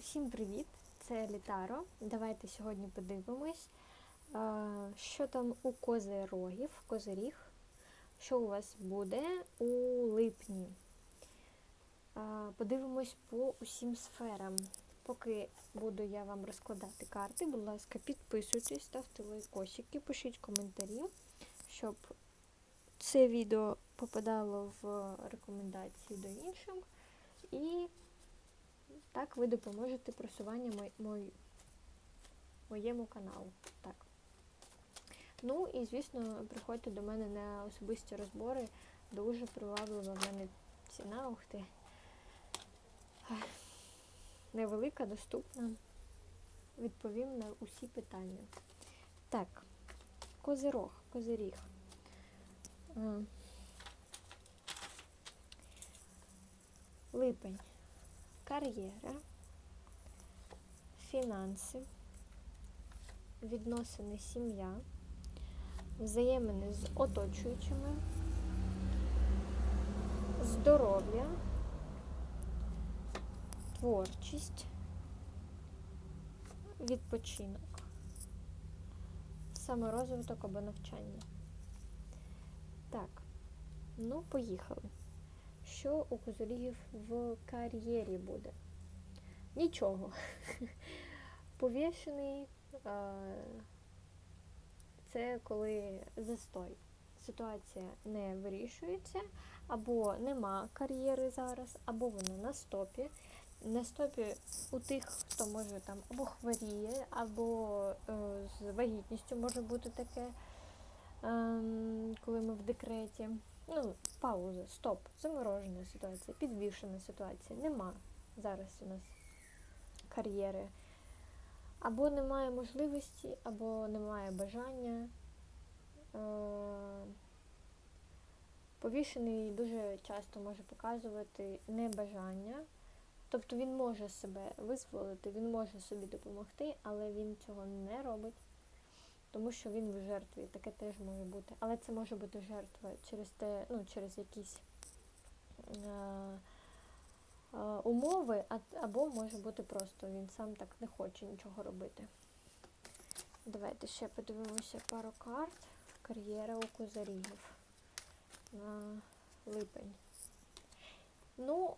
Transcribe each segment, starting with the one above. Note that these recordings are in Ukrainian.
Усім привіт! Це Літаро. Давайте сьогодні подивимось, е, що там у козирогів, козиріг, що у вас буде у липні. Е, Подивимось по усім сферам. Поки буду я вам розкладати карти, будь ласка, підписуйтесь, ставте лайкосики, пишіть коментарі, щоб це відео попадало в рекомендації до інших. І так ви допоможете просуванню мой, мой, моєму каналу. Так. Ну і, звісно, приходьте до мене на особисті розбори. Дуже приваблива в мене ціна, ух ти. Невелика, доступна. Відповім на усі питання. Так, козирог, козиріг. Е, Липень кар'єра, фінанси, відносини сім'я, взаємини з оточуючими, здоров'я, творчість, відпочинок, саморозвиток або навчання. Так, ну, поїхали що у козорігів в кар'єрі буде? Нічого. Повішений це коли застой. Ситуація не вирішується, або нема кар'єри зараз, або вона на стопі. На стопі у тих, хто може там або хворіє, або е, з вагітністю може бути таке, е, коли ми в декреті ну, пауза, стоп, заморожена ситуація, підвішена ситуація. Нема зараз у нас кар'єри. Або немає можливості, або немає бажання. Е, повішений дуже часто може показувати небажання. Тобто він може себе визволити, він може собі допомогти, але він цього не робить тому що він в жертві. Таке теж може бути. Але це може бути жертва через те, ну, через якісь е, е, умови, а, або може бути просто він сам так не хоче нічого робити. Давайте ще подивимося пару карт. Кар'єра у козарігів на липень. Ну,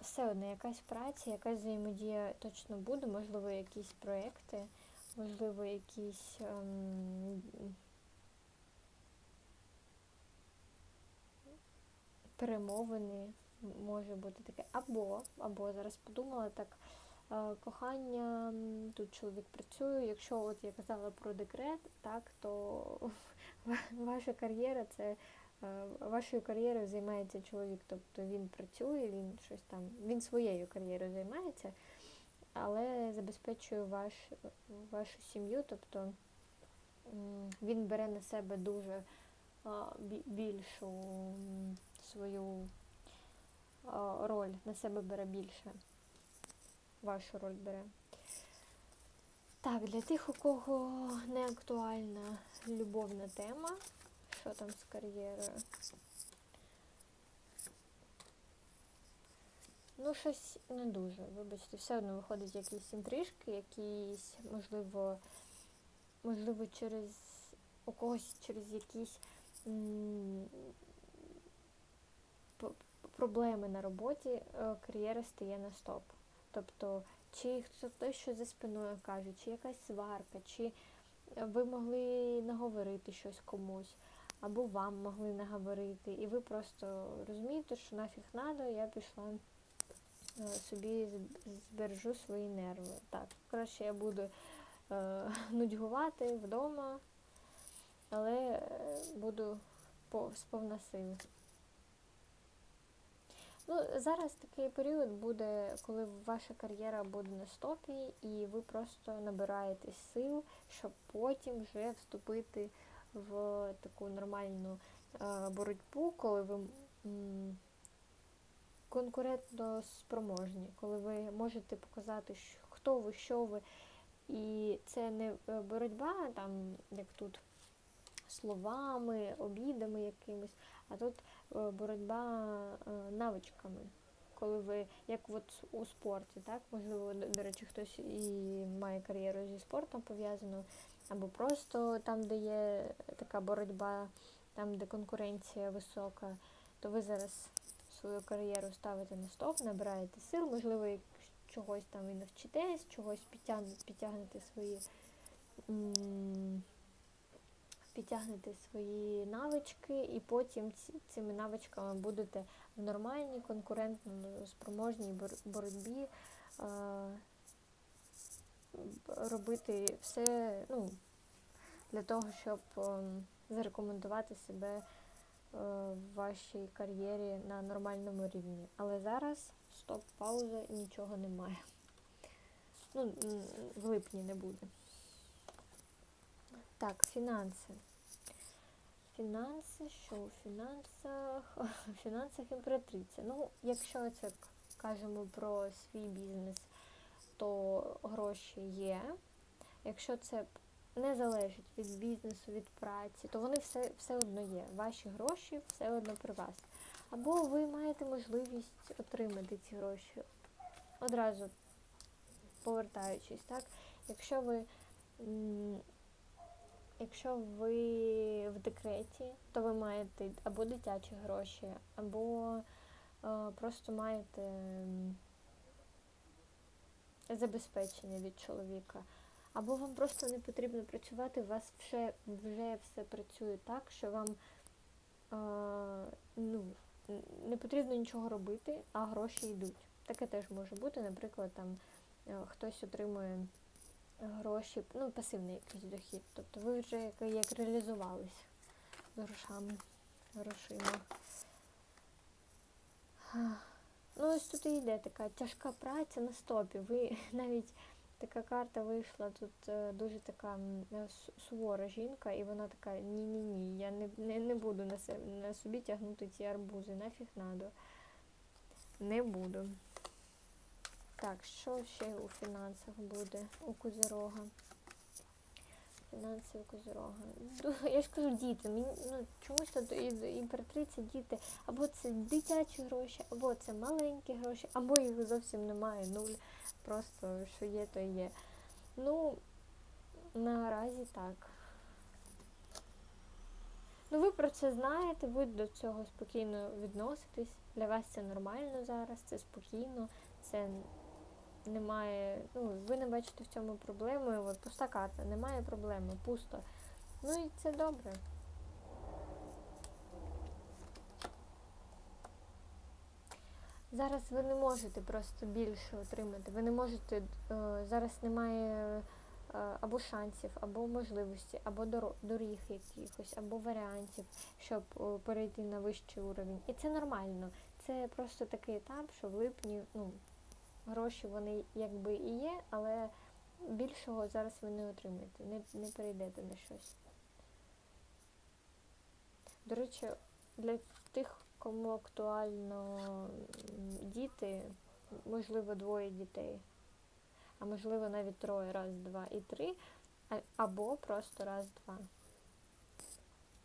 все одно якась праця, якась взаємодія точно буде, можливо, якісь проекти можливо, якісь ем, перемовини, може бути таке. Або, або зараз подумала так, е, кохання, тут чоловік працює, якщо от я казала про декрет, так, то ваша кар'єра це. Е, вашою кар'єрою займається чоловік, тобто він працює, він щось там, він своєю кар'єрою займається, але забезпечує ваш, вашу сім'ю, тобто він бере на себе дуже більшу свою роль, на себе бере більше, вашу роль бере. Так, для тих, у кого не актуальна любовна тема, що там з кар'єрою? Ну, щось не дуже, вибачте, все одно виходять якісь інтрижки, якісь, можливо, можливо, через у когось через якісь м проблеми на роботі е, кар'єра стає на стоп. Тобто, чи хтось що за спиною каже, чи якась сварка, чи ви могли наговорити щось комусь, або вам могли наговорити, і ви просто розумієте, що нафіг надо, я пішла. Е, собі збережу свої нерви. Так, краще я буду е, нудьгувати вдома, але е, буду по, сповна сил. Ну, Зараз такий період буде, коли ваша кар'єра буде на стопі, і ви просто набираєте сил, щоб потім вже вступити в таку нормальну боротьбу, коли ви. Конкурентно спроможні, коли ви можете показати, хто ви, що ви. І це не е, боротьба, там, як тут, словами, обідами якимись, а тут е, боротьба е, навичками. коли ви, як от у спорті, так, можливо, до речі, хтось і має кар'єру зі спортом пов'язану, або просто там, де є така боротьба, там, де конкуренція висока, то ви зараз свою кар'єру ставите на стоп, набираєте сил, можливо, чогось там і навчитесь, чогось підтягнете, свої. Підтягнете свої навички, і потім цими навичками будете в нормальній, конкурентно спроможній бор- боротьбі робити все ну, для того, щоб ем, зарекомендувати себе в вашій кар'єрі на нормальному рівні. Але зараз стоп, пауза, нічого немає. Ну, в липні не буде. Так, фінанси. Фінанси, що у фінансах? У фінансах імператриця. Ну, якщо це кажемо про свій бізнес, то гроші є. Якщо це не залежить від бізнесу, від праці, то вони все, все одно є. Ваші гроші все одно при вас. Або ви маєте можливість отримати ці гроші одразу повертаючись, так? Якщо ви Якщо ви в декреті, то ви маєте або дитячі гроші, або е, просто маєте забезпечення від чоловіка. Або вам просто не потрібно працювати, у вас вже, вже все працює так, що вам е, ну, не потрібно нічого робити, а гроші йдуть. Таке теж може бути, наприклад, там е, хтось отримує гроші, ну, пасивний якийсь дохід. Тобто ви вже як, як реалізувались грошами, грошима. Ну, ось тут і йде така тяжка праця на стопі. Ви навіть така карта вийшла, тут е, дуже така е, су- сувора жінка, і вона така, ні-ні-ні, я не, не, не буду на, себе, на собі тягнути ці арбузи, нафіг надо. Не буду. Так, що ще у фінансах буде у Козирога? Фінанси у Козирога. Я ж кажу, діти. Мені, ну, чомусь тут імператриця діти. Або це дитячі гроші, або це маленькі гроші, або їх зовсім немає, нуль. Просто що є, то є. Ну, наразі так. Ну, ви про це знаєте, ви до цього спокійно відноситесь. Для вас це нормально зараз, це спокійно, це немає. Ну, ви не бачите в цьому проблеми. От пуста карта, немає проблеми, пусто. Ну і це добре. Зараз ви не можете просто більше отримати. Ви не можете, е, зараз немає е, або шансів, або можливості, або доріг якихось, або варіантів, щоб е, перейти на вищий уровень. І це нормально. Це просто такий етап, що в липні, ну, гроші вони якби і є, але більшого зараз ви не отримаєте, не, не перейдете на щось. До речі, для тих, кому актуально діти, можливо, двоє дітей, а можливо навіть троє, раз, два і три, або просто раз, два.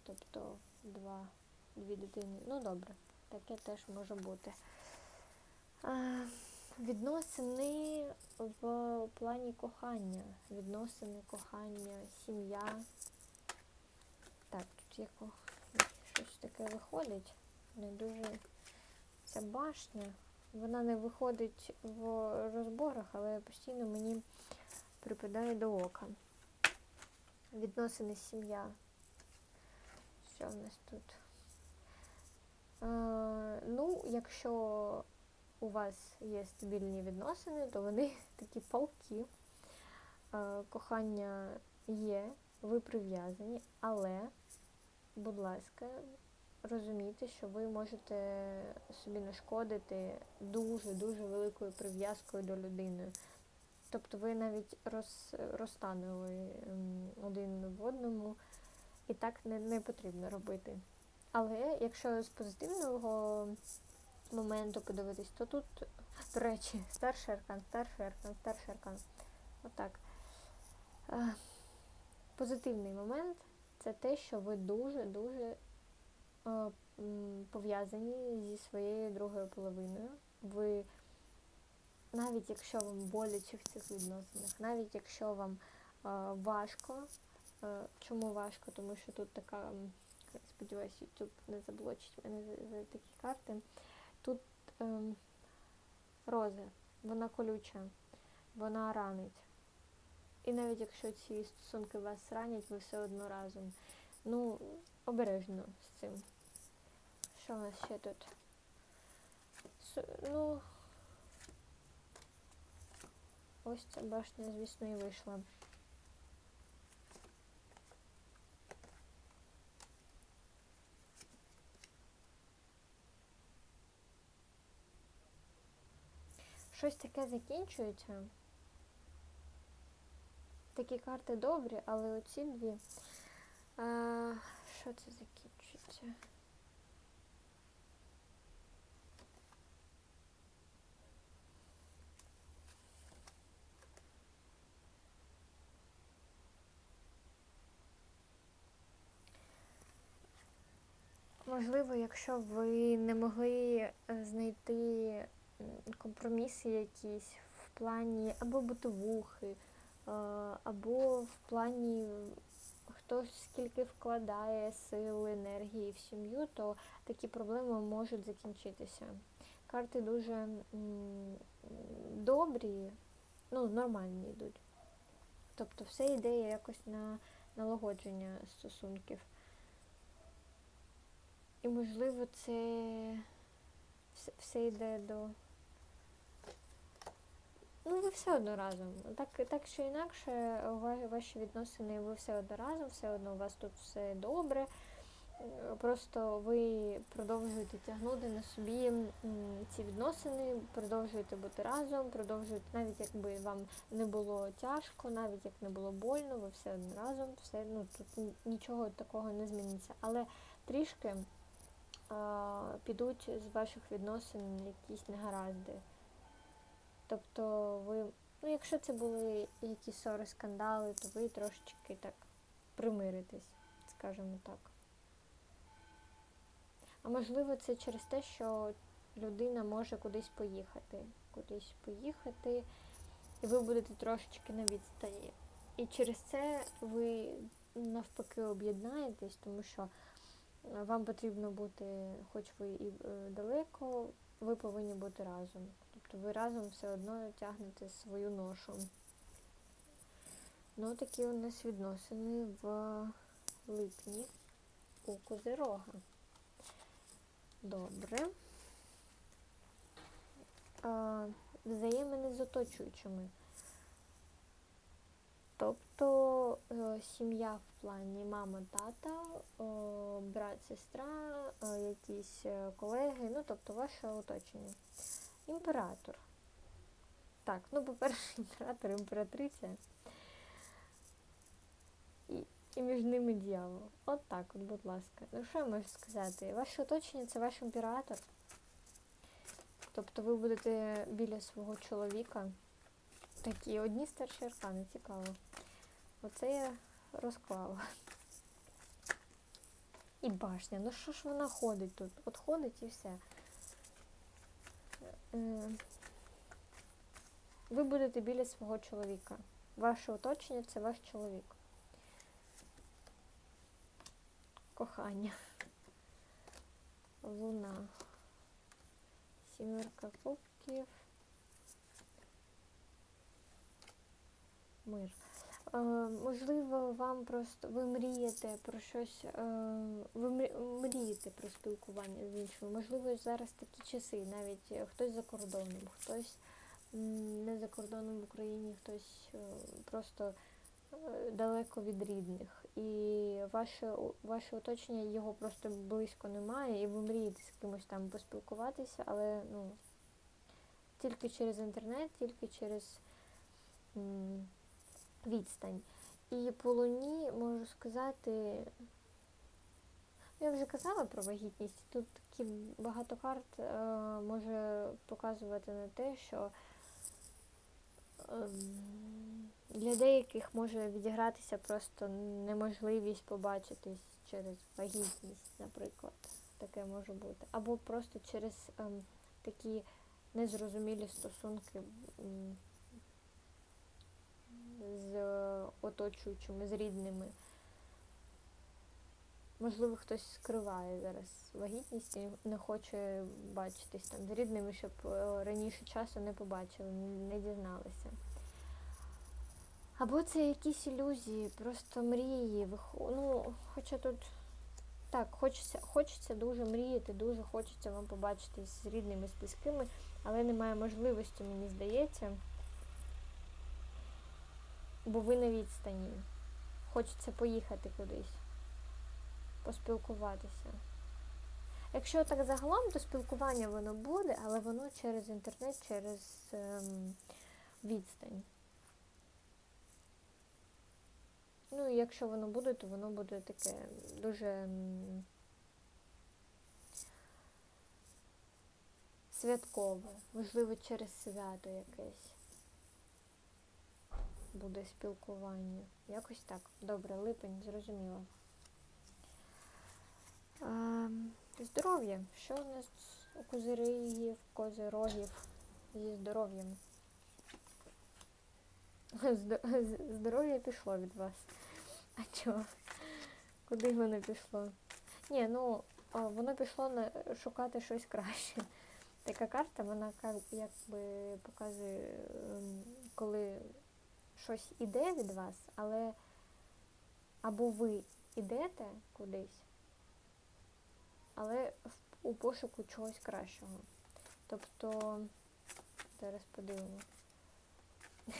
Тобто два, дві дитини. Ну добре, таке теж може бути. А, Відносини в плані кохання. Відносини, кохання, сім'я. Так, тут яко щось таке виходить. Не дуже ця башня. Вона не виходить в розборах, але постійно мені припадає до ока. Відносини сім'я. Що в нас тут? Е, ну, якщо у вас є стабільні відносини, то вони такі палки. Е, кохання є, ви прив'язані, але, будь ласка, розумійте, що ви можете собі нашкодити дуже-дуже великою прив'язкою до людини. Тобто ви навіть роз, розтанули один в одному, і так не, не потрібно робити. Але якщо з позитивного моменту подивитись, то тут, до речі, старший аркан, старший аркан, старший аркан. Отак. Позитивний момент це те, що ви дуже-дуже пов'язані зі своєю другою половиною. ви, навіть якщо вам боляче в цих відносинах, навіть якщо вам е, важко, е, чому важко? Тому що тут така, сподіваюся, YouTube не заблочить мене за, за такі карти. Тут ем, роза, вона колюча, вона ранить. І навіть якщо ці стосунки вас ранять, ви все одно разом. Ну, обережно з цим. Що у нас ще тут? С- ну, ось ця башня, звісно, і вийшла. Щось таке закінчується. Такі карти добрі, але оці дві. А, що це закінчується? Можливо, якщо ви не могли е, знайти компроміси якісь в плані або бутовухи, е, або в плані хто скільки вкладає сил, енергії в сім'ю, то такі проблеми можуть закінчитися. Карти дуже добрі, ну, нормальні йдуть. Тобто все йде якось на налагодження стосунків. І можливо це все, все йде до. Ну, ви все одно разом. Так, так чи інакше, ва- ваші відносини, ви все одно разом, все одно у вас тут все добре. Просто ви продовжуєте тягнути на собі ці відносини, продовжуєте бути разом, продовжуєте, навіть якби вам не було тяжко, навіть як не було больно, ви все одно разом, все, ну, тут нічого такого не зміниться. Але трішки а, підуть з ваших відносин якісь негаразди. Тобто ви, ну якщо це були якісь ссори, скандали, то ви трошечки так примиритесь, скажімо так. А можливо, це через те, що людина може кудись поїхати. Кудись поїхати, і ви будете трошечки на відстані. І через це ви навпаки об'єднаєтесь, тому що е, вам потрібно бути, хоч ви і е, далеко, ви повинні бути разом. Тобто ви разом все одно тягнете свою ношу. Ну, такі у нас відносини в липні у Козирога. Добре. А, взаємини з оточуючими. Тобто е, сім'я в плані мама, тата, брат, сестра, е, якісь е, колеги, ну тобто ваше оточення. Імператор. Так, ну, по-перше, імператор, імператриця. І, і між ними дьявол. От так, от, будь ласка. Ну що я можу сказати? Ваше оточення це ваш імператор. Тобто ви будете біля свого чоловіка. Такі одні старші аркани, цікаво. Оце я розклала. І башня. Ну що ж вона ходить тут? От ходить і все. Е, Ви будете біля свого чоловіка. Ваше оточення це ваш чоловік. Кохання. Луна. Сімерка кубків. Мир. Е, можливо, вам просто ви мрієте про щось, е, ви мрієте про спілкування з іншими. Можливо, зараз такі часи, навіть е, хтось за кордоном, хтось не за кордоном в Україні, хтось просто далеко від рідних. І ваше, ваше оточення його просто близько немає, і ви мрієте з кимось там поспілкуватися, але ну, тільки через інтернет, тільки через. Відстань. І по луні можу сказати, я вже казала про вагітність. Тут такі багато карт е, може показувати на те, що ем, для деяких може відігратися просто неможливість побачитись через вагітність, наприклад. Таке може бути. Або просто через ем, такі незрозумілі стосунки м, з оточуючими, з рідними. Можливо, хтось скриває зараз вагітність і не хоче бачитись там з рідними, щоб е, раніше часу не побачили, не дізналися. Або це якісь ілюзії, просто мрії. Ну, хоча тут так, хочеться, хочеться дуже мріяти, дуже хочеться вам побачитись з рідними, з близькими, але немає можливості, мені здається. Бо ви на відстані. Хочеться поїхати кудись, поспілкуватися. Якщо так загалом, то спілкування воно буде, але воно через інтернет, через ем, відстань. Ну, і якщо воно буде, то воно буде таке дуже святкове, можливо, через свято якесь буде спілкування. Якось так. Добре, липень, зрозуміло. Здоров'я. Що у нас у козиригів, козирогів зі здоров'ям? Здоров'я пішло від вас. А чого? Куди воно пішло? Ні, ну воно пішло на шукати щось краще. Така карта, вона якби показує, ем, коли щось іде від вас, але або ви йдете кудись, але у пошуку чогось кращого. Тобто, зараз подивимось.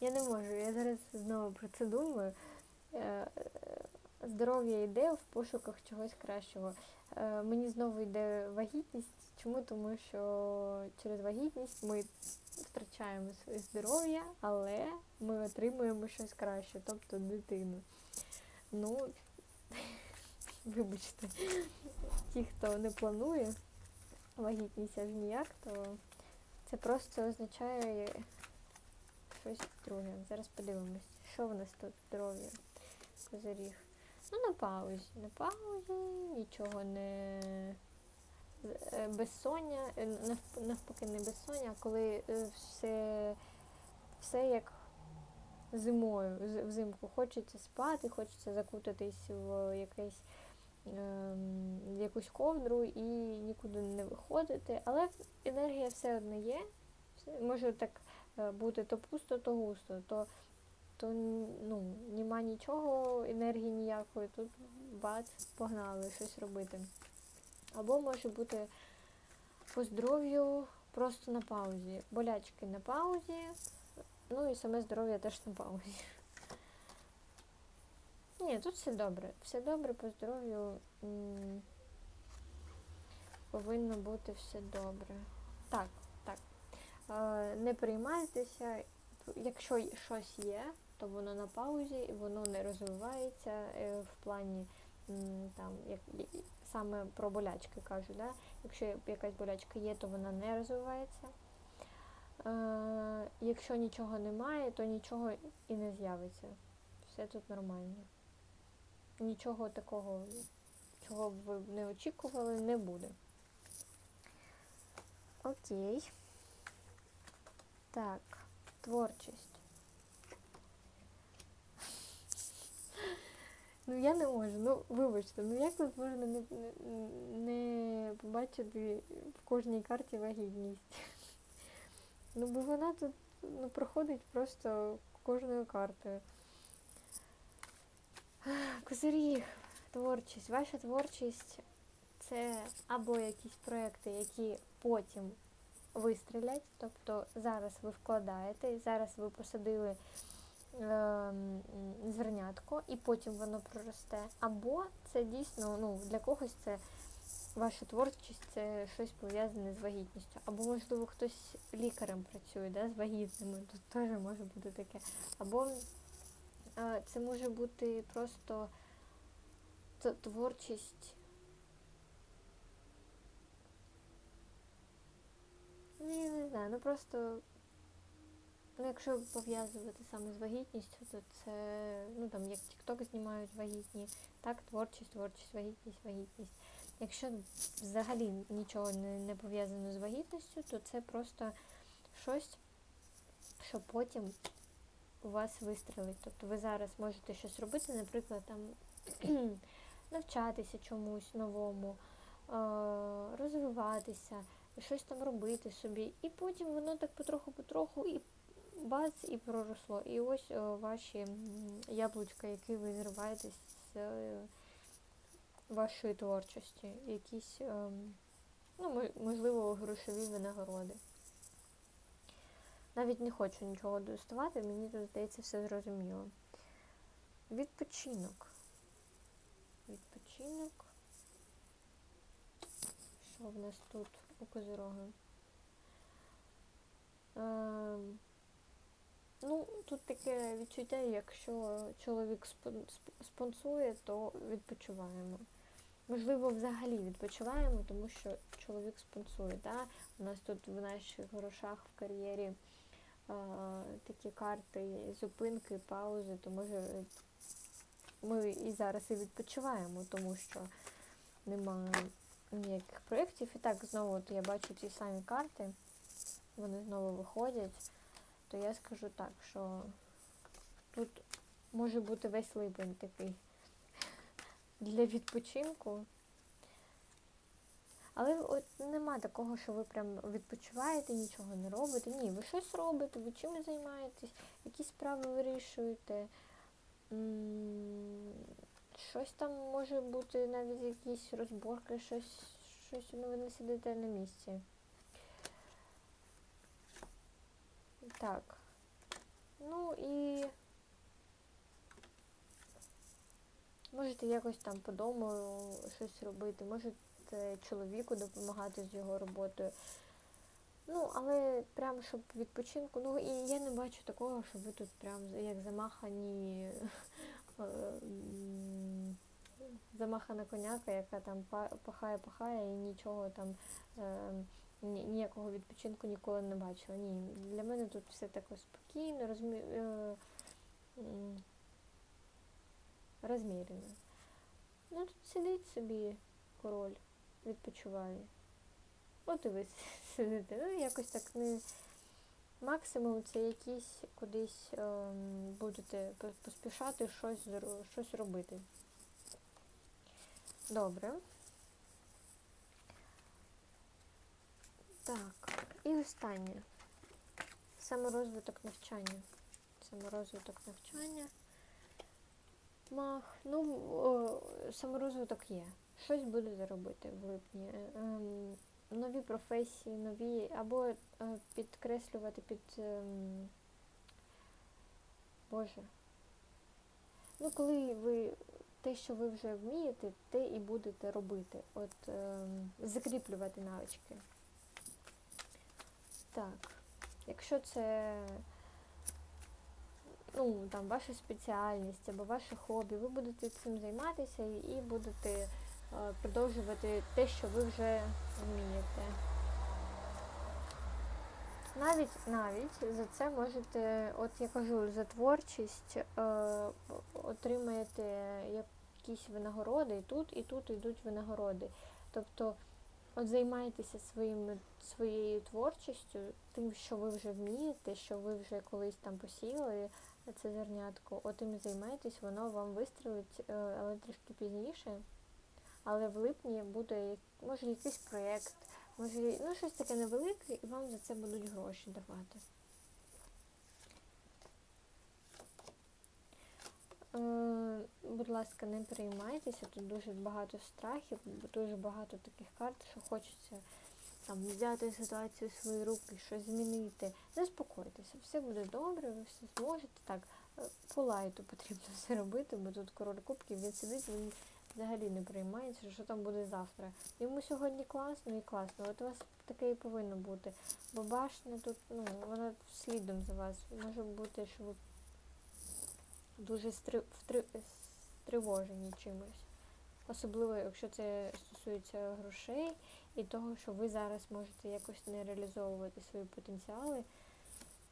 Я не можу, я зараз знову про це думаю. Е, Здоров'я йде в пошуках чогось кращого. Е, Мені знову йде вагітність. Чому? Тому що через вагітність ми втрачаємо своє здоров'я, але ми отримуємо щось краще, тобто дитину. Ну, вибачте, ті, хто не планує вагітність аж ніяк, то це просто означає щось друге. Зараз подивимось, що в нас тут здоров'я, козиріг. Ну, на паузі. На паузі, нічого не безсоння, е, навпаки, не безсоння, а коли е, все, все як зимою, взимку. Хочеться спати, хочеться закутатись в якесь ем, якусь ковдру і нікуди не виходити. Але енергія все одно є. Може так е, бути то пусто, то густо, то, то ну, нема нічого, енергії ніякої, тут бац, погнали щось робити. Або може бути по здоров'ю просто на паузі. Болячки на паузі, ну і саме здоров'я теж на паузі. Ні, тут все добре. Все добре по здоров'ю. Повинно бути все добре. Так, так. Не приймайтеся. Якщо щось є, то воно на паузі, воно не розвивається е, в плані там, саме про болячки кажу, да? якщо якась болячка є, то вона не розвивається. Е, якщо нічого немає, то нічого і не з'явиться. Все тут нормально. Нічого такого, чого б ви не очікували, не буде. Окей. Так, творчість. Ну я не можу, ну вибачте, ну як тут можна не, не, побачити в кожній карті вагітність? Ну бо вона тут ну, проходить просто кожною картою. Козиріг, творчість. Ваша творчість це або якісь проекти, які потім вистрілять. Тобто зараз ви вкладаєте, зараз ви посадили зернятко, і потім воно проросте. Або це дійсно ну, для когось це ваша творчість, це щось пов'язане з вагітністю. Або, можливо, хтось лікарем працює да, з вагітними, тут теж може бути таке. Або е, це може бути просто творчість. Ну, я не знаю, ну просто, ну якщо пов'язувати саме з вагітністю, то це, ну там як TikTok знімають вагітні, так, творчість, творчість, вагітність, вагітність. Якщо взагалі нічого не, не пов'язано з вагітністю, то це просто щось, що потім у вас вистрелить. Тобто ви зараз можете щось робити, наприклад, там навчатися чомусь новому, розвиватися, щось там робити собі. І потім воно так потроху-потроху і бац, і проросло. І ось е, ваші яблучка, які ви зриваєте з е, вашої творчості, якісь, ем, ну, можливо, грошові винагороди. Навіть не хочу нічого доставати, мені тут здається все зрозуміло. Відпочинок. Відпочинок. Що в нас тут у Козирога? Ем, ну, тут таке відчуття, якщо чоловік спон- спонсує, то відпочиваємо. Можливо, взагалі відпочиваємо, тому що чоловік спонсує. Да? У нас тут в наших грошах в кар'єрі е, такі карти зупинки, паузи, то може ми і зараз і відпочиваємо, тому що немає ніяких проєктів. І так, знову от я бачу ті самі карти, вони знову виходять, то я скажу так, що тут може бути весь липень такий для відпочинку. Але от нема такого, що ви прям відпочиваєте, нічого не робите. Ні, ви щось робите, ви чимось займаєтесь, якісь справи вирішуєте. Щось там може бути навіть якісь розборки, щось, щось ну, ви не сидите на місці. Так. Ну і можете якось там по дому щось робити, можете чоловіку допомагати з його роботою. Ну, але прям щоб відпочинку, ну і я не бачу такого, що ви тут прям як замахані е, замахана коняка, яка там пахає, пахає і нічого там е, ні- ніякого відпочинку ніколи не бачила. Ні, для мене тут все таке спокійно, розмі... е, розмірено. Ну тут сидить собі король, відпочиває. От і ви сидите. Ну, якось так не. Максимум це якісь кудись ем, будете поспішати щось, щось робити. Добре. Так, і останнє. Саморозвиток навчання. Саморозвиток навчання. Мах. Ну, о, саморозвиток є. Щось будете робити в липні. Ем, нові професії, нові, або е, підкреслювати під. ем, Боже. Ну, коли ви те, що ви вже вмієте, те і будете робити. От ем, закріплювати навички. Так. Якщо це ну, там, ваша спеціальність або ваше хобі, ви будете цим займатися і, будете е, продовжувати те, що ви вже вмієте. Навіть навіть за це можете, от я кажу, за творчість е, отримаєте якісь винагороди, і тут, і тут йдуть винагороди. Тобто, от займайтеся своїм, своєю творчістю, тим, що ви вже вмієте, що ви вже колись там посіяли це зернятко, от і займайтесь, воно вам вистрілить, е, але трішки пізніше. Але в липні буде може якийсь проєкт, може ну, щось таке невелике, і вам за це будуть гроші давати. Будь ласка, не переймайтеся, тут дуже багато страхів, дуже багато таких карт, що хочеться там взяти ситуацію в свої руки, щось змінити. Заспокойтеся, все буде добре, ви все зможете. Так, е, по лайту потрібно все робити, бо тут король кубків, він сидить, він взагалі не переймається, що там буде завтра. Йому сьогодні класно і класно. От у вас таке і повинно бути. Бо башня тут, ну, вона слідом за вас. Може бути, що ви дуже стри... стривожені чимось. Особливо, якщо це стосується грошей і того, що ви зараз можете якось не реалізовувати свої потенціали,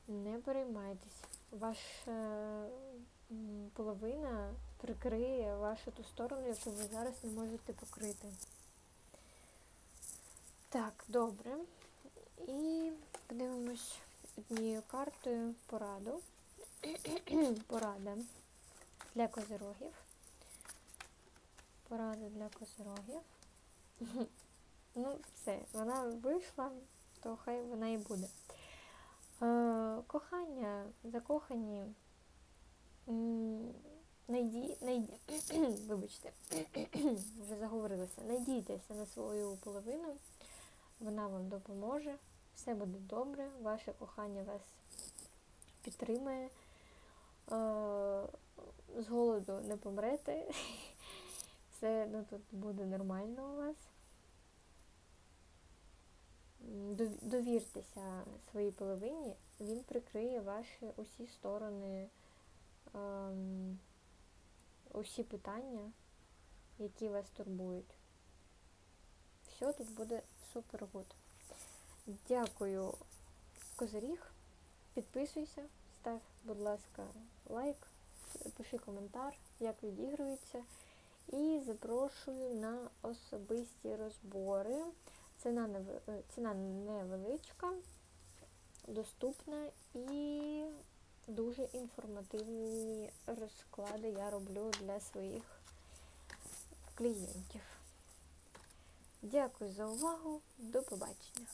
не переймайтесь. Ваша половина прикриє вашу ту сторону, яку ви зараз не можете покрити. Так, добре. І подивимось однією картою пораду. Порада для козирогів. Порада для козирогів. Ну, все, вона вийшла, то хай вона і буде. Е, кохання, закохані. Найді, найді, вибачте, вже заговорилася. Надійтеся на свою половину, вона вам допоможе, все буде добре, ваше кохання вас підтримає, е, з голоду не помрете, все ну, тут буде нормально у вас. Довіртеся своїй половині, він прикриє ваші усі сторони. ем, усі питання, які вас турбують. Все тут буде супер гуд. Дякую, Козиріг. Підписуйся, став, будь ласка, лайк, пиши коментар, як відігрується. І запрошую на особисті розбори. Ціна, е, ціна невеличка, доступна і дуже інформативні розклади я роблю для своїх клієнтів. Дякую за увагу. До побачення.